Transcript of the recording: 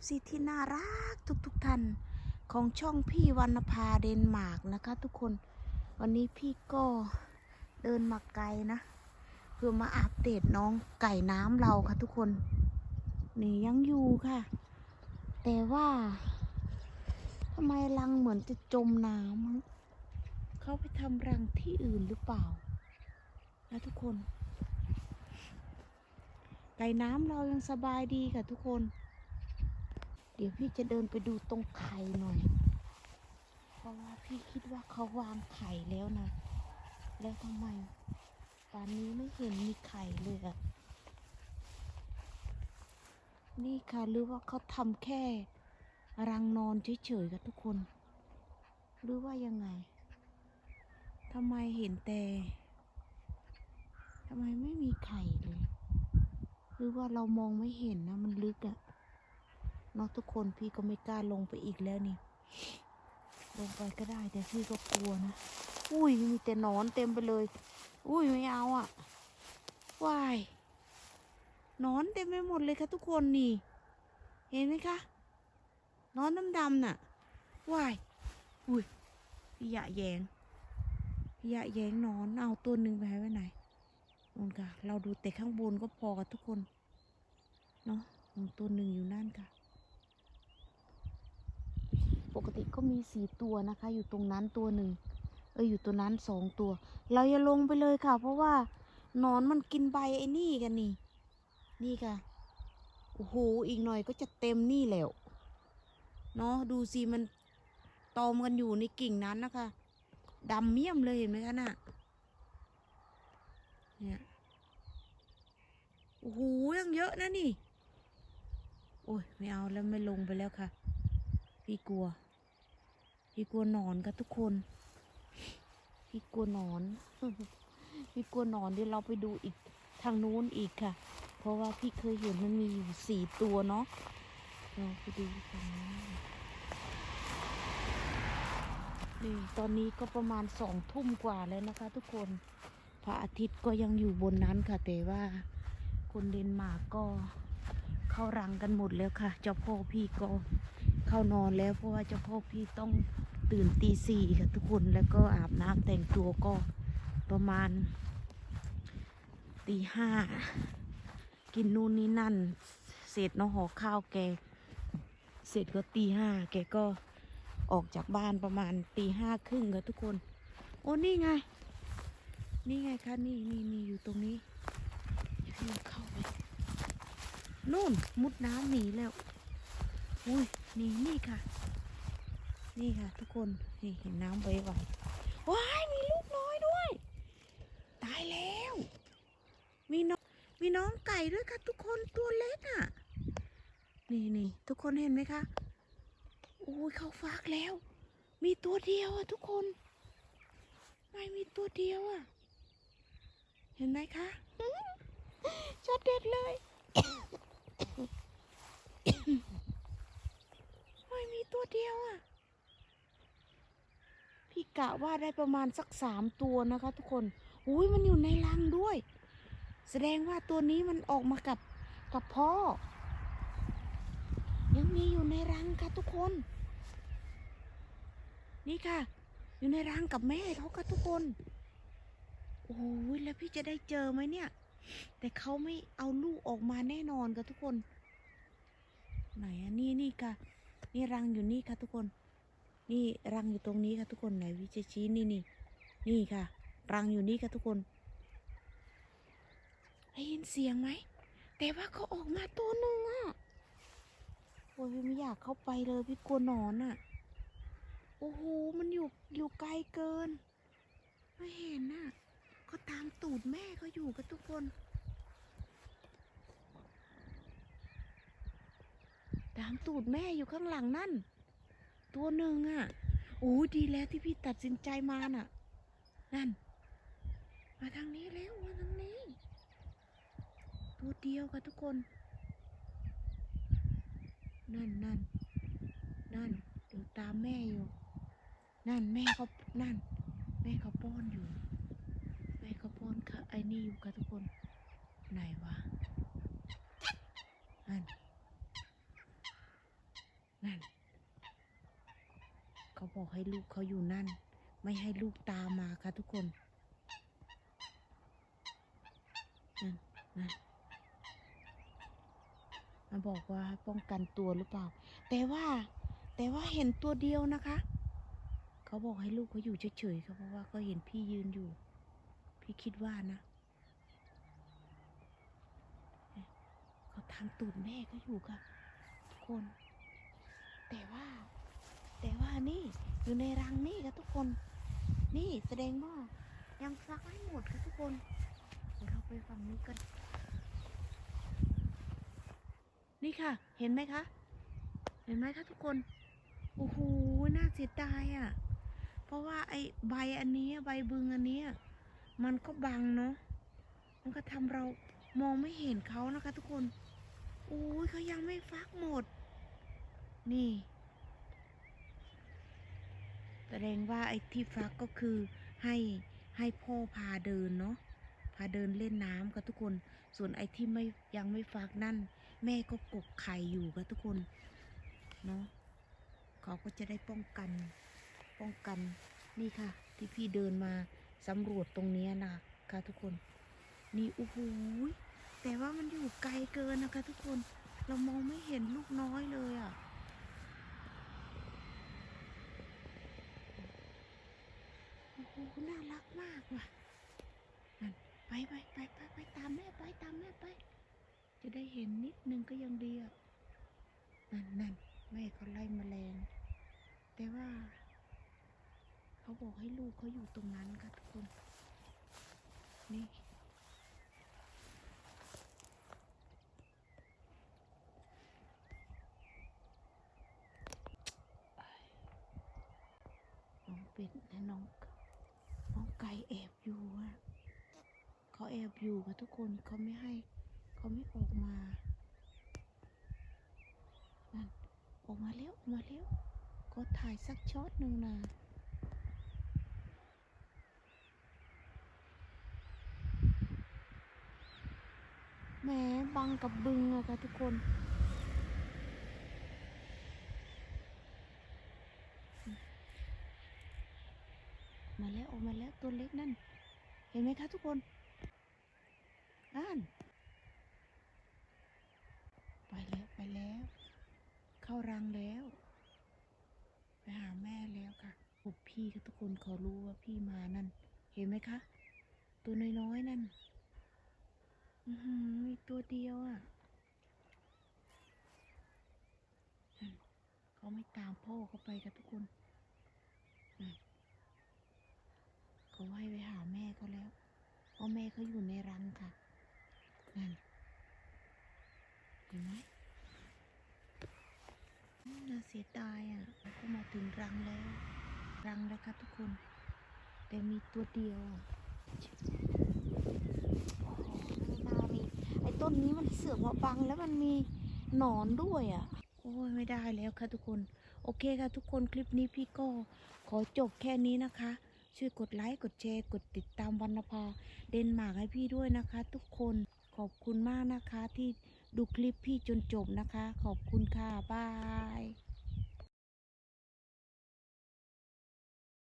FC ที่น่ารักทุกๆทท่านของช่องพี่วรรณภาเดนมาร์กนะคะ ทุกคนวันนี้พี่ก็เดินมาไกลนะเพื่อมาอัปเดตน้องไก่น้ำเราค่ะทุกคนนี่ยังอยู่ค่ะ แต่ว่าทำไมรังเหมือนจะจมน้ำเขาไปทำรังที่อื่นหรือเปล่านะทุกคนไก่น้ำเรายังสบายดีค่ะทุกคน เดี๋ยวพี่จะเดินไปดูตรงไข่หน่อย เพราะว่าพี่คิดว่าเขาวางไข่แล้วนะ แล้วทำไมป่านนี้ไม่เห็นมีไข่เลยอะนี่ค่ะหรือว่าเขาทำแค่รังนอนเฉยๆกับทุกคน หรือว่ายังไงทำไมเห็นแต่ทำไมไม่มีไข่เลย หรือว่าเรามองไม่เห็นนะมันลึกอะ เนาะทุกคนพี่ก็ไม่กล้าลงไปอีกแล้วนี่ ลงไปก็ได้ แต่พี่ก็กลัวนะ อุ้ยมีแต่หนอนเต็มไปเลย อุ้ยไม่เอาอะวายหนอนเต็มไปหมดเลยค่ะทุกคนนี่ เห็นไหมคะนอนดำๆน่ะวายอุ้ยพี่ยะแยงพี่ยะแยงนอนเอาตัวหนึ่งไปไว้ไหนนู่นค่ะ เราดูแต่ข้างบนก็พอกับทุกคน เนาะอืมตัวหนึ่งอยู่นั่นค่ะ ปกติก็มีสี่ตัวนะคะ อยู่ตรงนั้นตัวหนึ่งเอออยู่ตัวนั้นสองตัว เราอย่าลงไปเลยค่ะ เพราะว่าหนอนมันกินใบไอ้นี่กันนี่ นี่ค่ะโอ้โหอีกหน่อยก็จะเต็มนี่แล้วเนาะดูสิมันตอมกันอยู่ในกิ่งนั้นนะคะดำเมี่ยมเลยเห็นไหมคะน่ะเนี่ยโอ้โหยังเยอะนะนี่ โอ้ยไม่เอาแล้วไม่ลงไปแล้วค่ะ พี่กลัว พี่กลัวหนอนค่ะทุกคน พี่กลัวหนอน พี่กลัวหนอนเดี๋ยวเราไปดูอีกทางนู้นอีกค่ะ เพราะว่าพี่เคยเห็นมันมีอยู่สี่ตัวเนาะเราไปดูทางนู้นนี่ตอนนี้ก็ประมาณสองทุ่มกว่าแล้วนะคะ ทุกคนพระอาทิตย์ก็ยังอยู่บนนั้นค่ะ แต่ว่าคนเดนมาร์กก็เข้ารังกันหมดแล้วค่ะ เจ้าพ่อพี่ก็ เข้านอนแล้วเพราะว่าเจ้าพ่อพี่ต้องตื่นตีสี่ค่ะทุกคนแล้วก็อาบน้ำแต่งตัวก็ประมาณตีห้ากินนู่นนี่นั่น เสร็จเนาะห่อข้าวแก เสร็จก็ตีห้าแกก็ออกจากบ้านประมาณตีห้าครึ่งค่ะทุกคน โอ้นี่ไง นี่ไงคะนี่นี่นี่อยู่ตรงนี้เดี๋ยวพี่เข้าไปนู่นมุดน้ำหนีแล้ว อุ้ยนี่นี่ค่ะ นี่ค่ะ ทุกคนนี่เห็นน้ำไวไวว้ายมีลูกน้อยด้วย ตายแล้ว มีน้องมีน้องไก่ด้วยค่ะ ทุกคนตัวเล็กอะ นี่นี่ทุกคนเห็นไหมคะโอ้ยเขาฟากแล้ว มีตัวเดียวอะ ทุกคน ไม่มีตัวเดียวอะ เห็นไหมคะช็อตเด็ดเลย ไม่มี ตัวเดียวอะ พี่กะว่าได้ประมาณสักสามตัวนะคะทุกคน อุ้ยมันอยู่ในรังด้วย แสดงว่าตัวนี้มันออกมากับกับพ่อ ยังมีอยู่ในรังค่ะทุกคน นี่ค่ะ อยู่ในรังกับแม่เขาค่ะทุกคน โอ้ยแล้วพี่จะได้เจอไหมเนี่ย แต่เขาไม่เอาลูกออกมาแน่นอนค่ะทุกคน ไหนอะนี่นี่ค่ะ นี่รังอยู่นี่ค่ะทุกคน นี่รังอยู่ตรงนี้ค่ะทุกคนไหนวิจะชี้นี่นี่นี่ค่ะ รังอยู่นี่ค่ะทุกคนได้ยินเสียงไหมแต่ว่าเขาออกมาตัวหนึ่งอะโอ้ยพี่ไม่อยากเข้าไปเลยพี่กลัวหนอนอะโอ้โหมันอยู่อยู่ไกลเกิน ไม่เห็นน่ะก็ตามตูดแม่เขาอยู่กับทุกคน ตามตูดแม่อยู่ข้างหลังนั่น ตัวหนึ่งอะโอ้ดีแล้วที่พี่ตัดสินใจมาน่ะ นั่น มาทางนี้แล้วมาทางนี้ ตัวเดียวค่ะทุกคน นั่นนั่นนั่นเดี๋ยวตามแม่อยู่ นั่นแม่เขานั่น แม่เขาป้อนอยู่ แม่เขาป้อนค่ะไอ้นี่อยู่ค่ะทุกคน ไหนวะนั่น นั่น เขาบอก ให้ลูกเขาอยู่นั่น ไม่ให้ลูกตามมาค่ะทุกคนนั่นนั่นมาบอกว่าป้องกันตัวหรือเปล่า แต่ว่าแต่ว่าเห็นตัวเดียวนะคะ เขาบอกให้ลูกเขาอยู่เฉยๆค่ะเพราะว่าเขาเห็นพี่ยืนอยู่ พี่คิดว่านะเขาทำตูดแม่ก็อยู่ค่ะทุกคน แต่ว่า แต่ว่านี่ อยู่ในรังนี่ค่ะทุกคน นี่แสดงว่ายังฟักไม่หมดค่ะทุกคนเดี๋ยวเราไปฝั่งนี้กัน นี่ค่ะ เห็นไหมคะ เห็นไหมคะทุกคน โอ้โห น่าเสียดายอะ เพราะว่าไอ้ใบอันนี้ยใบบึงอันนี้มันก็บังเนาะ มันก็ทำเรามองไม่เห็นเขานะคะทุกคน โอ้ยเขายังไม่ฟักหมด นี่ แสดงว่าไอ้ที่ฟักก็คือให้ให้พ่อพาเดินเนาะพาเดินเล่นน้ำกับทุกคน ส่วนไอ้ที่ไม่ยังไม่ฟักนั่น แม่ก็กกไข่อยู่กับทุกคนเนาะเขาก็จะได้ป้องกันป้องกันนี่ค่ะ ที่พี่เดินมาสำรวจตรงนี้นะคะทุกคน นี่โอ้โหแต่ว่ามันอยู่ไกลเกินนะคะทุกคนเรามองไม่เห็นลูกน้อยเลยอะ่ะ โอ้โหน่ารักมากว่ะนั่นไปไปไปไปไปตามแม่ไปตามแม่ไป จะได้เห็นนิดนึงก็ยังดีอะนั่นนั่นแม่เขาไล่แมลง แต่ว่า เขาบอกให้ลูกเขาอยู่ตรงนั้นค่ะทุกคน นี่องเป็ดและน้องน้องไก่แอบอยู่อะเขาแอบอยู่กับทุกคนเขาไม่ให้เขาไม่ออกมานั่นออกมาแล้วออกมาแล้วก็ถ่ายสักช็อตหนึ่งนะแหมบังกับบึงอะค่ะทุกคนมาแล้วออกมาแล้วตัวเล็กนั่น เห็นไหมคะทุกคน นั่น ไปแล้วไปแล้ว เข้ารังแล้ว ไปหาแม่แล้วค่ะพวกพี่ค่ะทุกคนเขารู้ว่าพี่มานั่น เห็นไหมคะ ตัวน้อยๆนั่น อือหือมีตัวเดียวอะนั่นเขาไม่ตามพ่อเขาไปค่ะทุกคนนั่นเขาให้ไปหาแม่เขาแล้ว เพราะแม่เขาอยู่ในรังค่ะ นั่นเห็นไหมอืมน่าเสียดายอะแล้วก็มาถึงรังแล้ว รังแล้วค่ะทุกคน แต่มีตัวเดียวอะโอ้โหไม่น่ามีไอ้ต้นนี้มันเสือกมาบังแล้วมันมีหนอนด้วยอะ โอ้ยไม่ได้แล้วค่ะทุกคน โอเคค่ะทุกคนคลิปนี้พี่ก็ขอจบแค่นี้นะคะ ช่วยกดไลค์ กดแชร์ กดติดตามวรรณภาเดนมาร์กให้พี่ด้วยนะคะ ทุกคน ขอบคุณมากนะคะที่ดูคลิปพี่จนจบนะคะ ขอบคุณค่ะ บาย